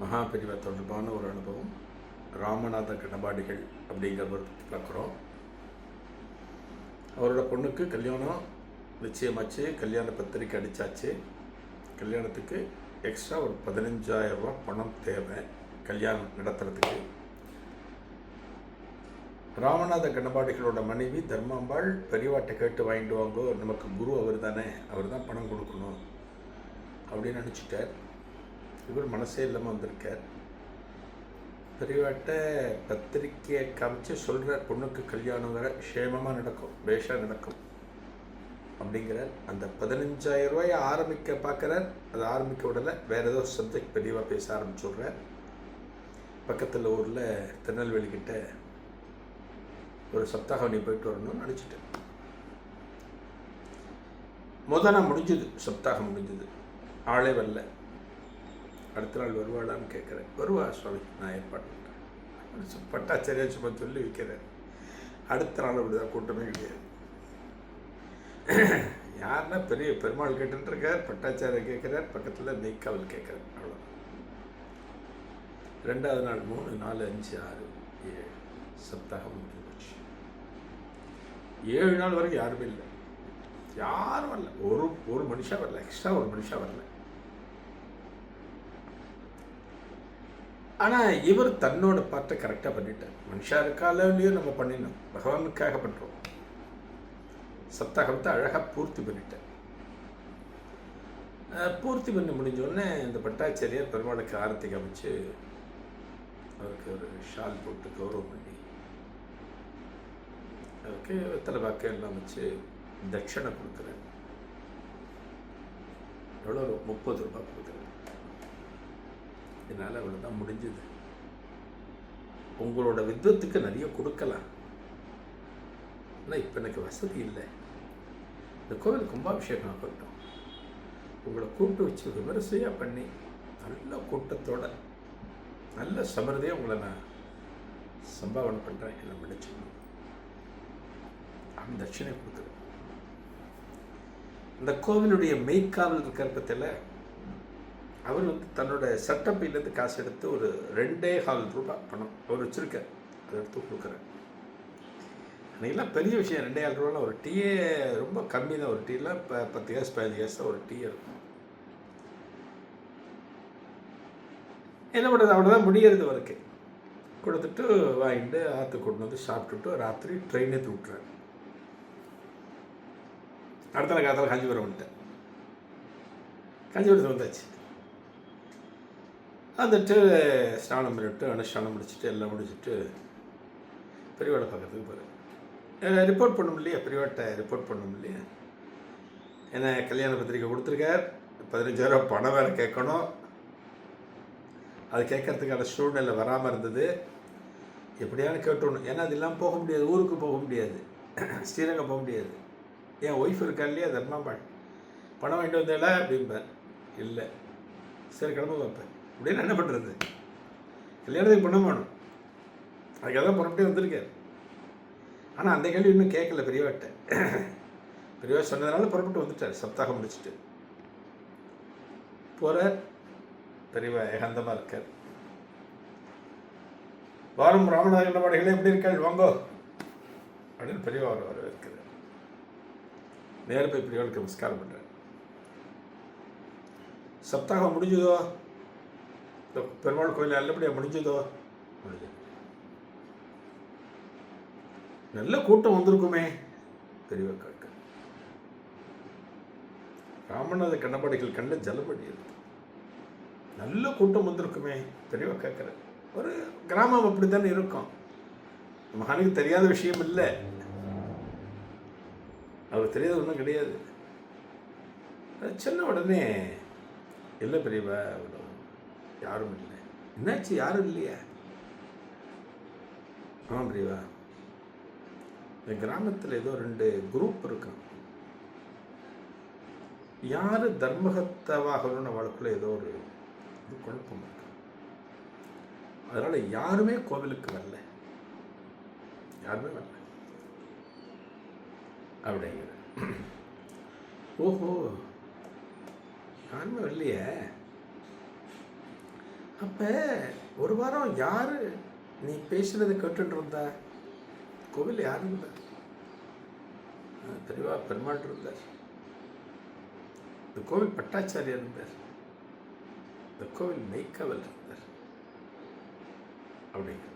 மகாபிரிவ தொடர்பான ஒரு அனுபவம். ராமநாத கணபாடிகள் அப்படிங்கிறவர் பார்க்குறோம். அவரோட பொண்ணுக்கு கல்யாணம் நிச்சயமாச்சு. கல்யாண பத்திரிக்கை அடித்தாச்சு கல்யாணத்துக்கு எக்ஸ்ட்ரா ஒரு பதினஞ்சாயிரம் ரூபாய் பணம் தேவை கல்யாணம் நடத்துறதுக்கு. ராமநாத கணபாடிகளோட மனைவி தர்மாம்பாள் பெரியவாட்டை கேட்டு வாங்கிட்டு வாங்கோ. நமக்கு குரு அவர் தானே அவர் தான் பணம் கொடுக்கணும் அப்படின்னு நினச்சிட்டார். இவர் மனசே இல்லாமல் வந்திருக்கார். பெரியவாட்ட பத்திரிக்கையை காமிச்சு சொல்கிற பொண்ணுக்கு கல்யாணம் வர க்ஷேமமாக நடக்கும் பேஷாக நடக்கும் அப்படிங்கிறார். அந்த பதினஞ்சாயிரம் ரூபாயை ஆரம்பிக்க பார்க்குறார். அது ஆரம்பிக்க விடலை வேறு ஏதோ சப்ஜெக்ட் பெரியவா பேச ஆரம்பிச்சுடுறார். பக்கத்தில் ஊரில் திருநெல்வேலி கிட்ட ஒரு சப்தாகம் நீ போயிட்டு வரணும்னு நினச்சிட்டேன். முத முடிஞ்சுது சப்தாகம் முடிஞ்சுது. ஆளே வரல. அடுத்த நாள் வருவாளான்னு கேட்குறேன். வருவா சுவாமி நான் ஏற்பாடு பண்ணுறேன் பட்டாச்சாரியா சும்மா சொல்லி வைக்கிறேன். அடுத்த நாள் அப்படிதான் கூட்டமே கிடையாது. யாருன்னா பெரிய பெருமாள் கேட்டுருக்கார் பட்டாச்சாரியை கேட்குறார் பக்கத்தில் மெய்க்காவல் கேட்குறார். அவ்வளோ ரெண்டாவது நாள் மூணு நாலு அஞ்சு ஆறு ஏழு சப்தாகம் முடிஞ்சு போச்சு ஏழு நாள் வரைக்கும் யாருமே இல்லை. யாரும் வரல. ஒரு ஒரு மனுஷா வரல. எக்ஸ்ட்ரா ஒரு மனுஷா வரல. ஆனால் இவர் தன்னோட பார்ட்டை கரெக்டாக பண்ணிட்டார். மனுஷா இருக்காலையும் நம்ம பண்ணிடணும் பகவானுக்காக பண்ணுறோம் சப்தாகத்தை அழகாக பூர்த்தி பண்ணிட்டேன் பூர்த்தி பண்ணி முடிஞ்ச உடனே இந்த பட்டாச்சாரியார் பெருமாளுக்கு ஆரத்தி காமிச்சு அவருக்கு ஒரு ஷால் போட்டு கௌரவம் பண்ணி அவருக்கு வெத்தலை பாக்க எல்லாம் வச்சு தட்சணை கொடுக்குறேன் எவ்வளோ முப்பது ரூபாய் கொடுக்குறேன் என்னால் அவ்வளோதான் முடிஞ்சது. உங்களோட வித்வத்துக்கு நிறைய கொடுக்கலாம். ஆனால் இப்போ எனக்கு வசதி இல்லை. இந்த கோவில் கும்பாபிஷேகம் ஆகட்டும் உங்களை கூப்பிட்டு வச்சு விமரிசையாக பண்ணி நல்ல கூட்டத்தோட நல்ல சமரதையாக உங்களை நான் சம்பாவனை பண்ணுறேன் என்ன மன்னிச்சுக்கணும் அந்த தட்சிணை கொடுக்குறேன் இந்த கோவிலுடைய மெய்க்காவல் இருக்கிற பற்றியில் அவர் வந்து தன்னோட சட்டப்பையிலேருந்து காசு எடுத்து ஒரு ரெண்டே கால் ரூபாய் பணம் அவர் வச்சுருக்கார். அதை எடுத்து கொடுக்குறேன் அன்றைக்கெல்லாம் பெரிய விஷயம். ரெண்டே ஆள் ரூபாலாம் ஒரு டீயே ரொம்ப கம்மி தான். ஒரு டீயில் இப்போ பத்து கேஸ் பதினஞ்சு கேஸ் தான் ஒரு டீ இருக்கும். என்ன பண்ணுறது? அவ்வளோதான் முடியறது அவருக்கு. கொடுத்துட்டு வாங்கிட்டு ஆற்று கொண்டு வந்து சாப்பிட்டுட்டு ராத்திரி ட்ரெயினே தூட்டுறேன் அடுத்த காலத்தில் காஞ்சிபுரம் வந்துட்டேன் காஞ்சிபுரத்தில் வந்தாச்சு. வந்துட்டு ஸ்நானம் பண்ணிவிட்டு அனுஷ்டானம் முடிச்சுட்டு எல்லாம் முடிச்சுட்டு பெரியவாடை பக்கத்துக்கு போகிறேன் ரிப்போர்ட் பண்ணும் இல்லையா? பெரியவாட்டை ரிப்போர்ட் பண்ணும் இல்லையா? ஏன்னா கல்யாண பத்திரிக்கை கொடுத்துருக்கார். பதினஞ்சாயிரம் பணம் வேலை கேட்கணும். அது கேட்கறதுக்கான சூழ்நிலை வராமல் இருந்தது. எப்படியானு கேட்டணும். ஏன்னா அது இல்லாமல் போக முடியாது. ஊருக்கு போக முடியாது. ஸ்ரீரங்கம் போக முடியாது. என் ஒய்ஃப் இருக்கா இல்லையா? தர்மாம்பாள் பணம் வாங்கிட்டு வந்தேல அப்படிம்பேன். இல்லை. சரி கிளம்ப வைப்பேன் அப்படின்னு என்ன பண்ணுறது கல்யாணத்துக்கு பண்ண வேணும். அதுக்காக தான் புறப்பட்டே வந்திருக்கார் ஆனால் அந்த கேள்வி இன்னும் கேட்கல பெரியவாட்ட. பெரியவா சொன்னதுனால புறப்பட்டு வந்துட்டார். சப்தாகம் முடிச்சுட்டு. போகிற பெரியவா ஏகாந்தமாக இருக்கார். வாரம் ராமநாத பாடைகளே எப்படி இருக்காள்? வாங்கோ. அப்படின்னு பெரியவா அவர் வரவேற்கிறார். இருக்கிறார் போய் பெரியவாளுக்கு நமஸ்காரம் பண்ணுறார் சப்தாகம் முடிஞ்சதோ? இந்த பெருமாள் கோயில் நல்லபடியாக முடிஞ்சதோ? முடிஞ்சது நல்ல கூட்டம் வந்திருக்குமே பெரியவா கேட்க. ராமநாத கண்ணபாடிகள் கண்ட ஜலபடி இருக்கு நல்ல கூட்டம் வந்திருக்குமே தெரிவ கேட்குற ஒரு கிராமம் அப்படி தானே இருக்கும். மகனுக்கு தெரியாத விஷயம் இல்லை. அவருக்கு தெரியாத ஒன்றும் கிடையாது. சின்ன உடனே இல்லை பெரியவா அவ்வளோ யாரும் இல்லை. என்னாச்சு? யாரும் இல்லையா? ஆமாம் பிரிவா இந்த கிராமத்தில் ஏதோ ரெண்டு குரூப் இருக்கும் யார் தர்மகத்தவாகணும்னு அவளுக்குள்ள ஏதோ ஒரு இது குழப்பம் இருக்கு. அதனால் யாருமே கோவிலுக்கு வரல. யாருமே வரல. அப்படிங்கிற. ஓஹோ. யாருமே வரலையே? அப்ப ஒரு வாரம் யார் நீ பேசுனதை கேட்டுட்டு இருந்தா? கோவில் யாரு இருந்தா பெரியவா பெருமாள் இருந்தார். இந்த கோவில் பட்டாச்சாரியார் இருந்தார். இந்த கோவில் மெய்க்காவல் இருந்தார். அப்படிங்க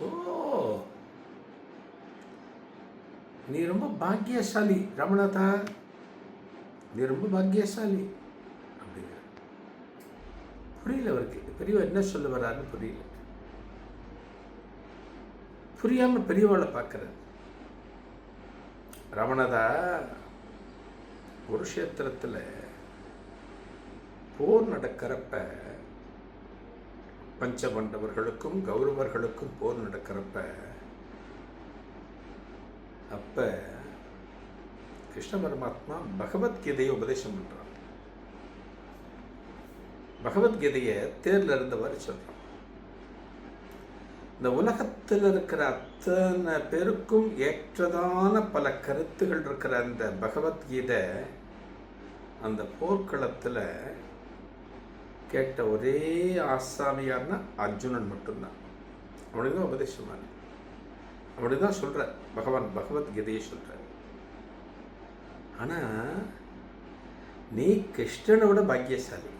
ஓ! நீ ரொம்ப பாக்கியசாலி ரமணாதா நீ ரொம்ப பாக்கியசாலி. புரியல அவருக்கு. பெரியவர் என்ன சொல்ல வர்றாருன்னு புரியல. புரியாம பெரியவாளை பார்க்கறாரு. ரமணதா குருஷேத்திரத்தில் போர் நடக்கிறப்ப பஞ்சபண்டவர்களுக்கும் கௌரவர்களுக்கும் போர் நடக்கிறப்ப அப்ப கிருஷ்ண பரமாத்மா பகவத்கீதையை உபதேசம் பண்றான். பகவத்கீதையை தேர்ல இருந்தவாறு சொல்றான் இந்த உலகத்தில் இருக்கிற அத்தனை பேருக்கும் ஏற்றதான பல கருத்துகள் இருக்கிற அந்த பகவத்கீதை அந்த போர்க்களத்தில் கேட்ட ஒரே ஆசாமியார்னா அர்ஜுனன் மட்டும்தான். அவனுக்கு தான் உபதேசமான அப்படி தான் சொல்கிற பகவான் பகவத்கீதையை சொல்கிறார் ஆனால் நீ கிருஷ்ணனை விட பாக்கியசாலி.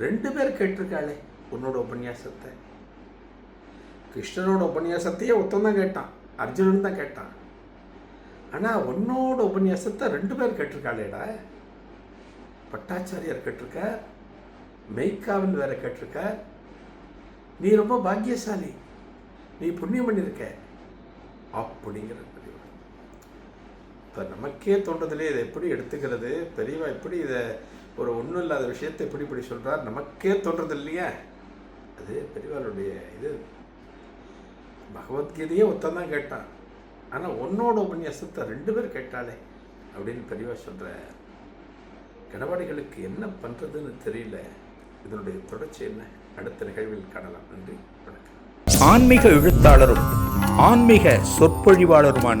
ரெண்டு பேர் கேட்டிருக்காளே உன்னோட உபன்யாசத்தை. கிருஷ்ணனோட உபன்யாசத்தையே ஒருத்தன் தான் கேட்டான். அர்ஜுனன் தான் கேட்டான். ஆனால் உன்னோட உபன்யாசத்தை ரெண்டு பேர் கேட்டிருக்காளேடா. பட்டாச்சாரியார் கேட்டிருக்க மெய்க்காவில் வேற கேட்டிருக்க நீ ரொம்ப பாக்கியசாலி. நீ புண்ணியம் பண்ணியிருக்க. அப்படிங்கிற இப்போ நமக்கே தோன்றதுலேயே இதை எப்படி எடுத்துக்கிறது? பெரியவா எப்படி இதை ஒரு ஒன்றும் இல்லாத விஷயத்தை எப்படி இப்படி சொல்கிறார் நமக்கே தோன்றது இல்லையா. அது பெரியவாளுடைய இது. பகவத்கீதையே ஒத்தன் தான் கேட்டான். ஆனால் உன்னோட உபன்யாசத்தை ரெண்டு பேர் கேட்டாளே அப்படின்னு பெரியவா சொல்கிற கடவாடிகளுக்கு என்ன பண்ணுறதுன்னு தெரியல. இதனுடைய தொடர்ச்சி என்ன? அடுத்த நிகழ்வில் காணலாம். நன்றி. வணக்கம். ஆன்மீக எழுத்தாளரும் ஆன்மீக சொற்பொழிவாளருமான